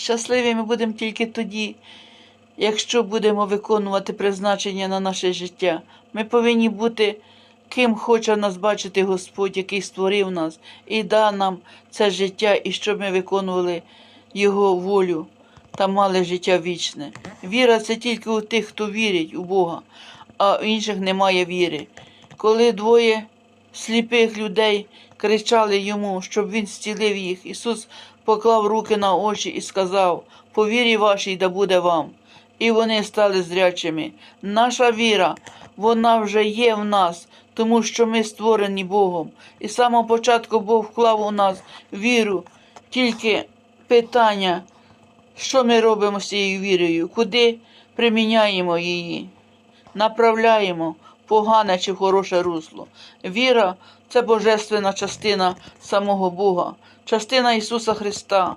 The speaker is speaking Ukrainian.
Щасливі ми будемо тільки тоді, якщо будемо виконувати призначення на наше життя. Ми повинні бути ким хоче нас бачити Господь, який створив нас і дав нам це життя, і щоб ми виконували Його волю та мали життя вічне. Віра це тільки у тих, хто вірить у Бога, а у інших немає віри. Коли двоє сліпих людей кричали йому, щоб він зцілив їх, Ісус поклав руки на очі і сказав: По вірі вашій да буде вам. І вони стали зрячими. Наша віра, вона вже є в нас, тому що ми створені Богом. І з самого початку Бог вклав у нас віру, тільки питання, що ми робимо з цією вірою, куди приміняємо її, направляємо погане чи в хороше русло. Віра це божественна частина самого Бога, частина Ісуса Христа.